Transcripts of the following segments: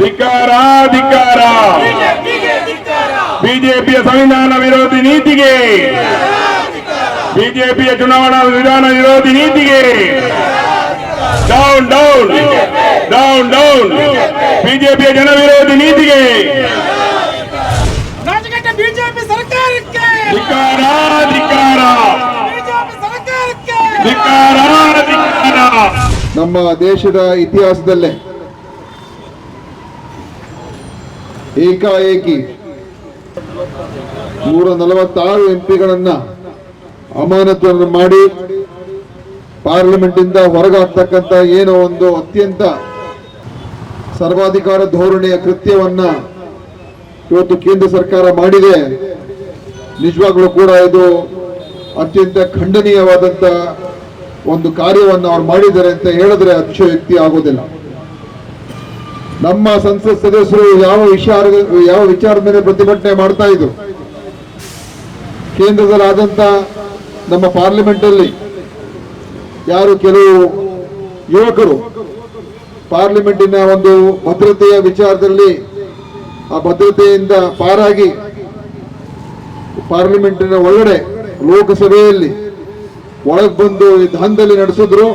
ಧಿಕ್ಕಾರ ಧಿಕ್ಕಾರ ಬಿಜೆಪಿಯ ಸಂವಿಧಾನ ವಿರೋಧಿ ನೀತಿಗೆ. ಬಿಜೆಪಿಯ ಚುನಾವಣಾ ವಿಧಾನ ವಿರೋಧಿ ನೀತಿಗೆ. ಡೌನ್ ಡೌನ್ ಡೌನ್ ಡೌನ್ ಬಿಜೆಪಿಯ ಜನ ವಿರೋಧಿ ನೀತಿಗೆ. ಬಿಜೆಪಿ ಸರ್ಕಾರಕ್ಕೆ. ಧಿಕ್ಕಾರ ಧಿಕ್ಕಾರ ಬಿಜೆಪಿ ಸರ್ಕಾರಕ್ಕೆ. ಧಿಕ್ಕಾರ ಧಿಕ್ಕಾರ ನಮ್ಮ ದೇಶದ ಇತಿಹಾಸದಲ್ಲೇ ಏಕಾಏಕಿ ನೂರ ನಲವತ್ತಾರು ಎಂ ಪಿಗಳನ್ನ ಮಾಡಿ ಪಾರ್ಲಿಮೆಂಟ್ ಇಂದ ಹೊರಗಾಗ್ತಕ್ಕಂಥ ಏನೋ ಒಂದು ಅತ್ಯಂತ ಸರ್ವಾಧಿಕಾರ ಧೋರಣೆಯ ಕೃತ್ಯವನ್ನ ಇವತ್ತು ಕೇಂದ್ರ ಸರ್ಕಾರ ಮಾಡಿದೆ. ನಿಜವಾಗ್ಲೂ ಕೂಡ ಇದು ಅತ್ಯಂತ ಖಂಡನೀಯವಾದಂತ ಒಂದು ಕಾರ್ಯವನ್ನು ಅವ್ರು ಮಾಡಿದ್ದಾರೆ ಅಂತ ಹೇಳಿದ್ರೆ ವ್ಯಕ್ತಿ ಆಗೋದಿಲ್ಲ. ನಮ್ಮ ಸಂಸತ್ ಸದಸ್ಯರು ಯಾವ ವಿಚಾರ, ಯಾವ ವಿಚಾರದ ಮೇಲೆ ಪ್ರತಿಭಟನೆ ಮಾಡ್ತಾ ಇದ್ರು? ಕೇಂದ್ರದಲ್ಲಿ ಆದಂತ ನಮ್ಮ ಪಾರ್ಲಿಮೆಂಟ್ ಅಲ್ಲಿ ಯಾರು ಕೆಲವು ಯುವಕರು ಪಾರ್ಲಿಮೆಂಟಿನ ಒಂದು ಭದ್ರತೆಯ ವಿಚಾರದಲ್ಲಿ ಆ ಭದ್ರತೆಯಿಂದ ಪಾರಾಗಿ ಪಾರ್ಲಿಮೆಂಟಿನ ಒಳಗಡೆ ಲೋಕಸಭೆಯಲ್ಲಿ ಒಳಗೆ ಬಂದು ದಾಂಧಲೆ ನಡೆಸಿದ್ರು.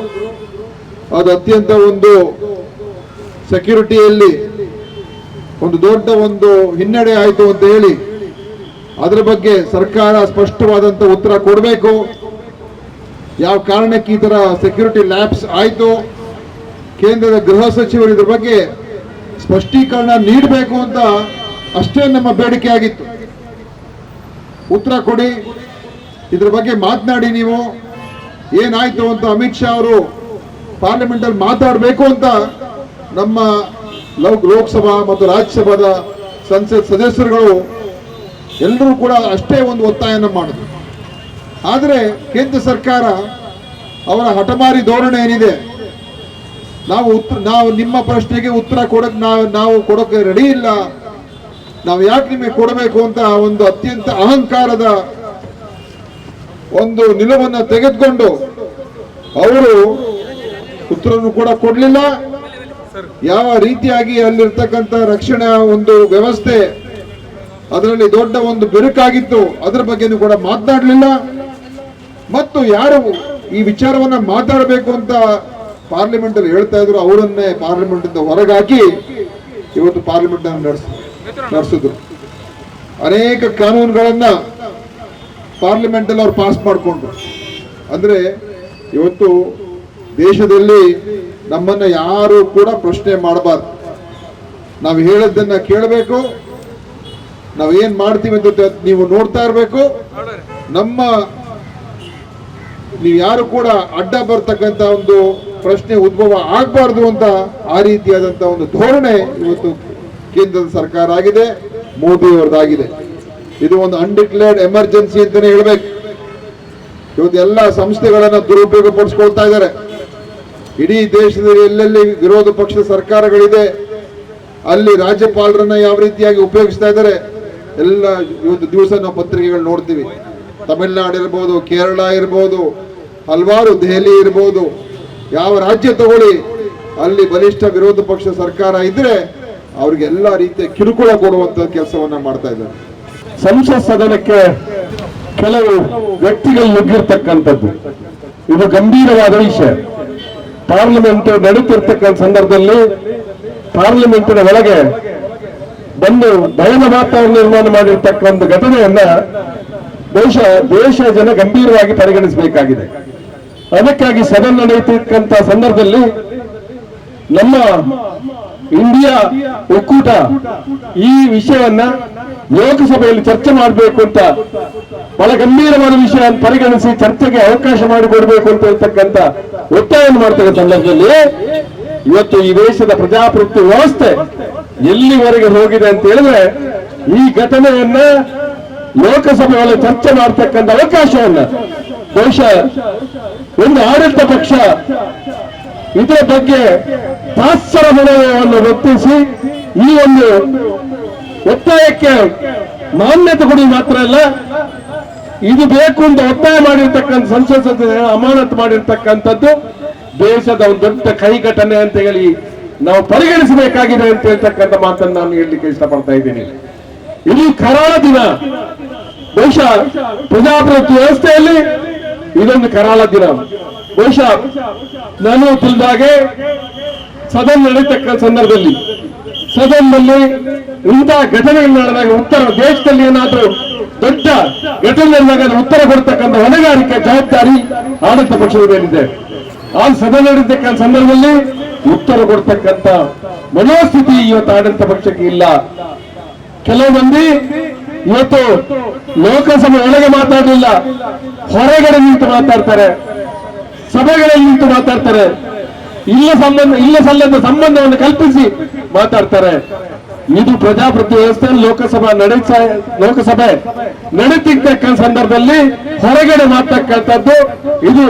ಅದು ಅತ್ಯಂತ ಒಂದು ಸೆಕ್ಯೂರಿಟಿಯಲ್ಲಿ ಒಂದು ದೊಡ್ಡ ಒಂದು ಹಿನ್ನಡೆ ಆಯಿತು ಅಂತ ಹೇಳಿ ಅದರ ಬಗ್ಗೆ ಸರ್ಕಾರ ಸ್ಪಷ್ಟವಾದಂಥ ಉತ್ತರ ಕೊಡಬೇಕು. ಯಾವ ಕಾರಣಕ್ಕೆ ಈ ಥರ ಸೆಕ್ಯೂರಿಟಿ ಲ್ಯಾಬ್ಸ್ ಆಯಿತು? ಕೇಂದ್ರದ ಗೃಹ ಸಚಿವರು ಇದ್ರ ಬಗ್ಗೆ ಸ್ಪಷ್ಟೀಕರಣ ನೀಡಬೇಕು ಅಂತ ಅಷ್ಟೇ ನಮ್ಮ ಬೇಡಿಕೆ ಆಗಿತ್ತು. ಉತ್ತರ ಕೊಡಿ. ಇದ್ರ ಬಗ್ಗೆ ಮಾತನಾಡಿ ನೀವು. ಏನಾಯಿತು ಅಂತ ಅಮಿತ್ ಶಾ ಅವರು ಪಾರ್ಲಿಮೆಂಟಲ್ಲಿ ಮಾತಾಡಬೇಕು ಅಂತ ನಮ್ಮ ಲೋಕ್ ಲೋಕಸಭಾ ಮತ್ತು ರಾಜ್ಯಸಭಾದ ಸಂಸತ್ ಸದಸ್ಯರುಗಳು ಎಲ್ಲರೂ ಕೂಡ ಅಷ್ಟೇ ಒಂದು ಒತ್ತಾಯನ ಮಾಡಿದ್ರು. ಆದರೆ ಕೇಂದ್ರ ಸರ್ಕಾರ ಅವರ ಹಠಮಾರಿ ಧೋರಣೆ ಏನಿದೆ? ನಾವು ಉತ್ತರ, ನಾವು ನಿಮ್ಮ ಪ್ರಶ್ನೆಗೆ ಉತ್ತರ ಕೊಡಕ್ ನಾವು ನಾವು ಕೊಡೋಕ್ಕೆ ರೆಡಿ ಇಲ್ಲ. ನಾವು ಯಾಕೆ ನಿಮಗೆ ಕೊಡಬೇಕು ಅಂತ ಒಂದು ಅತ್ಯಂತ ಅಹಂಕಾರದ ಒಂದು ನಿಲುವನ್ನು ತೆಗೆದುಕೊಂಡು ಅವರು ಉತ್ತರವನ್ನು ಕೂಡ ಕೊಡ್ಲಿಲ್ಲ. ಯಾವ ರೀತಿಯಾಗಿ ಅಲ್ಲಿರ್ತಕ್ಕಂಥ ರಕ್ಷಣಾ ಒಂದು ವ್ಯವಸ್ಥೆ, ಅದರಲ್ಲಿ ದೊಡ್ಡ ಒಂದು ಬಿರುಕಾಗಿತ್ತು, ಅದರ ಬಗ್ಗೆನೂ ಕೂಡ ಮಾತನಾಡಲಿಲ್ಲ. ಮತ್ತು ಯಾರು ಈ ವಿಚಾರವನ್ನ ಮಾತಾಡಬೇಕು ಅಂತ ಪಾರ್ಲಿಮೆಂಟ್ ಅಲ್ಲಿ ಹೇಳ್ತಾ ಇದ್ರು, ಅವರನ್ನೇ ಪಾರ್ಲಿಮೆಂಟ್ ಇಂದ ಹೊರಗಾಕಿ ಇವತ್ತು ಪಾರ್ಲಿಮೆಂಟ್ ಅನ್ನು ನಡೆಸ, ನಡೆಸಿದ್ರು. ಅನೇಕ ಕಾನೂನುಗಳನ್ನ ಪಾರ್ಲಿಮೆಂಟ್ ಅಲ್ಲಿ ಅವ್ರು ಪಾಸ್ ಮಾಡಿಕೊಂಡ್ರು. ಅಂದ್ರೆ ಇವತ್ತು ದೇಶದಲ್ಲಿ ನಮ್ಮನ್ನ ಯಾರು ಕೂಡ ಪ್ರಶ್ನೆ ಮಾಡಬಾರ್ದು. ನಾವು ಹೇಳಿದ್ದನ್ನ ಕೇಳಬೇಕು. ನಾವು ಏನ್ ಮಾಡ್ತೀವಿ ಅಂತ ನೀವು ನೋಡ್ತಾ ಇರಬೇಕು. ನಮ್ಮ ನೀವು ಯಾರು ಕೂಡ ಅಡ್ಡ ಬರ್ತಕ್ಕಂತ ಒಂದು ಪ್ರಶ್ನೆ ಉದ್ಭವ ಆಗಬಾರ್ದು ಅಂತ ಆ ರೀತಿಯಾದಂತ ಒಂದು ಧೋರಣೆ ಇವತ್ತು ಕೇಂದ್ರದ ಸರ್ಕಾರ ಆಗಿದೆ, ಮೋದಿ ಅವರದಾಗಿದೆ ಇದು ಒಂದು ಅನ್ಡಿಕ್ಲೇರ್ಡ್ ಎಮರ್ಜೆನ್ಸಿ ಅಂತಾನೆ ಹೇಳ್ಬೇಕು. ಇವತ್ತು ಎಲ್ಲ ಸಂಸ್ಥೆಗಳನ್ನ ದುರುಪಯೋಗ ಪಡಿಸ್ಕೊಳ್ತಾ ಇದ್ದಾರೆ. ಇಡೀ ದೇಶದಲ್ಲಿ ಎಲ್ಲೆಲ್ಲಿ ವಿರೋಧ ಪಕ್ಷದ ಸರ್ಕಾರಗಳಿದೆ, ಅಲ್ಲಿ ರಾಜ್ಯಪಾಲರನ್ನ ಯಾವ ರೀತಿಯಾಗಿ ಉಪಯೋಗಿಸ್ತಾ ಇದ್ದಾರೆ, ಎಲ್ಲ ಇವತ್ತು ದಿವಸ ನಾವು ಪತ್ರಿಕೆಗಳು ನೋಡ್ತೀವಿ. ತಮಿಳುನಾಡು ಇರ್ಬೋದು, ಕೇರಳ ಇರ್ಬೋದು, ಹಲವಾರು ದೆಹಲಿ ಇರ್ಬೋದು, ಯಾವ ರಾಜ್ಯ ತಗೊಳ್ಳಿ, ಅಲ್ಲಿ ಬಲಿಷ್ಠ ವಿರೋಧ ಪಕ್ಷ ಸರ್ಕಾರ ಇದ್ರೆ ಅವ್ರಿಗೆ ಎಲ್ಲ ರೀತಿಯ ಕಿರುಕುಳ ಕೊಡುವಂತ ಕೆಲಸವನ್ನ ಮಾಡ್ತಾ ಇದ್ದಾರೆ. ಸಂಸತ್ ಸದನಕ್ಕೆ ಕೆಲವು ವ್ಯಕ್ತಿಗಳು ನುಗ್ಗಿರ್ತಕ್ಕಂಥದ್ದು. ಇದು ಗಂಭೀರವಾದ ವಿಷಯ. ಪಾರ್ಲಿಮೆಂಟ್ ನಡೀತಿರ್ತಕ್ಕಂಥ ಸಂದರ್ಭದಲ್ಲಿ ಪಾರ್ಲಿಮೆಂಟಿನ ಒಳಗೆ ಬಂದು ಭಯದ ವಾತಾವರಣ ನಿರ್ಮಾಣ ಮಾಡಿರ್ತಕ್ಕಂಥ ಘಟನೆಯನ್ನ ಬಹುಶಃ ದೇಶ ಜನ ಗಂಭೀರವಾಗಿ ಪರಿಗಣಿಸಬೇಕಾಗಿದೆ. ಅದಕ್ಕಾಗಿ ಸದನ ನಡೆಯುತ್ತಿರ್ತಕ್ಕಂಥ ಸಂದರ್ಭದಲ್ಲಿ ನಮ್ಮ ಇಂಡಿಯಾ ಒಕ್ಕೂಟ ಈ ವಿಷಯವನ್ನ ಲೋಕಸಭೆಯಲ್ಲಿ ಚರ್ಚೆ ಮಾಡಬೇಕು ಅಂತ ಬಹಳ ಗಂಭೀರವಾದ ವಿಷಯ ಪರಿಗಣಿಸಿ ಚರ್ಚೆಗೆ ಅವಕಾಶ ಮಾಡಿಕೊಡ್ಬೇಕು ಅಂತ ಹೇಳ್ತಕ್ಕಂಥ ಒತ್ತಾಯವನ್ನು ಮಾಡ್ತಕ್ಕಂಥ ಸಂದರ್ಭದಲ್ಲಿ. ಇವತ್ತು ಈ ದೇಶದ ಪ್ರಜಾಪ್ರಭುತ್ವ ವ್ಯವಸ್ಥೆ ಎಲ್ಲಿವರೆಗೆ ಹೋಗಿದೆ ಅಂತ ಹೇಳಿದ್ರೆ, ಈ ಘಟನೆಯನ್ನ ಲೋಕಸಭೆಯಲ್ಲಿ ಚರ್ಚೆ ಮಾಡ್ತಕ್ಕಂಥ ಅವಕಾಶವನ್ನ ಬಹುಶಃ ಒಂದು ಆಡಳಿತ ಪಕ್ಷ ಇದರ ಬಗ್ಗೆ ತಾತ್ಸರ ಮನೋಭಾವವನ್ನು ವ್ಯಕ್ತಿಸಿ ಈ ಒಂದು ಒತ್ತಾಯಕ್ಕೆ ಮಾನ್ಯತೆ ಕೊಡಿ ಮಾತ್ರ ಅಲ್ಲ ಇದು ಬೇಕು ಅಂತ ಒತ್ತಾಯ ಮಾಡಿರ್ತಕ್ಕಂಥ ಸಂಸತ್ ಅಮಾನತ್ ಮಾಡಿರ್ತಕ್ಕಂಥದ್ದು ದೇಶದ ಒಂದು ದೊಡ್ಡ ಕೈ ಘಟನೆ ಅಂತ ಹೇಳಿ ನಾವು ಪರಿಗಣಿಸಬೇಕಾಗಿದೆ ಅಂತ ಹೇಳ್ತಕ್ಕಂಥ ಮಾತನ್ನು ನಾನು ಹೇಳಲಿಕ್ಕೆ ಇಷ್ಟಪಡ್ತಾ ಇದ್ದೀನಿ. ಇದು ಕರಾಳ ದಿನ ಬಹುಶಃ ಪ್ರಜಾಪ್ರಭುತ್ವ ವ್ಯವಸ್ಥೆಯಲ್ಲಿ ಇದೊಂದು ಕರಾಳ ದಿನ. ಬಹುಶಃ ನಾನು ತಿಳಿದಾಗೆ ಸದನ ನಡೀತಕ್ಕ ಸಂದರ್ಭದಲ್ಲಿ ಸದನದಲ್ಲಿ ಇಂತಹ ಘಟನೆಗಳು ನಡೆದಾಗ ಉತ್ತರ ದೇಶದಲ್ಲಿ ಏನಾದ್ರೂ ದೊಡ್ಡ ಘಟನೆ ನಡೆದಾಗ ಉತ್ತರ ಕೊಡ್ತಕ್ಕಂಥ ಹೊಣೆಗಾರಿಕೆ ಜವಾಬ್ದಾರಿ ಆಡಳಿತ ಪಕ್ಷದ ಮೇಲಿದೆ. ಆ ಸಭೆ ನಡೀತಕ್ಕಂಥ ಸಂದರ್ಭದಲ್ಲಿ ಉತ್ತರ ಕೊಡ್ತಕ್ಕಂಥ ಮನೋಸ್ಥಿತಿ ಇವತ್ತು ಆಡಳಿತ ಪಕ್ಷಕ್ಕೆ ಇಲ್ಲ. ಕೆಲವು ಮಂದಿ ಇವತ್ತು ಲೋಕಸಭೆ ಒಳಗೆ ಮಾತಾಡಲಿಲ್ಲ. ಹೊರಗಡೆ ನಿಂತು ಮಾತಾಡ್ತಾರೆ. ಸಭೆಗಳಲ್ಲಿ ನಿಂತು ಮಾತಾಡ್ತಾರೆ. ಇಲ್ಲ ಸಂಬಂಧ ಇಲ್ಲ ಸಲ್ಲದ ಸಂಬಂಧವನ್ನು ಕಲ್ಪಿಸಿ ಮಾತಾಡ್ತಾರೆ. ಇದು ಪ್ರಜಾಪ್ರತಿ ವ್ಯವಸ್ಥೆಯಲ್ಲಿ ಲೋಕಸಭಾ ನಡೆಸ ಲೋಕಸಭೆ ನಡೆತಿರ್ತಕ್ಕ ಸಂದರ್ಭದಲ್ಲಿ ಹೊರಗಡೆ ಮಾತಕ್ಕಂಥದ್ದು ಇದು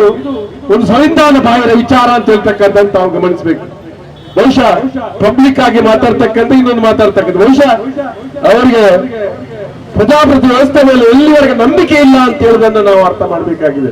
ಒಂದು ಸಂವಿಧಾನ ಬಾಹಿರ ವಿಚಾರ ಅಂತ ಹೇಳ್ತಕ್ಕಂಥ ತಾವು ಗಮನಿಸಬೇಕು. ಬಹುಶಃ ಪಬ್ಲಿಕ್ ಆಗಿ ಮಾತಾಡ್ತಕ್ಕಂಥ ಇನ್ನೊಂದು ಮಾತಾಡ್ತಕ್ಕಂಥ ಬಹುಶಃ ಅವರಿಗೆ ಪ್ರಜಾಪ್ರತಿ ವ್ಯವಸ್ಥೆ ಮೇಲೆ ಎಲ್ಲಿವರೆಗೆ ನಂಬಿಕೆ ಇಲ್ಲ ಅಂತ ಹೇಳೋದನ್ನ ನಾವು ಅರ್ಥ ಮಾಡಬೇಕಾಗಿದೆ.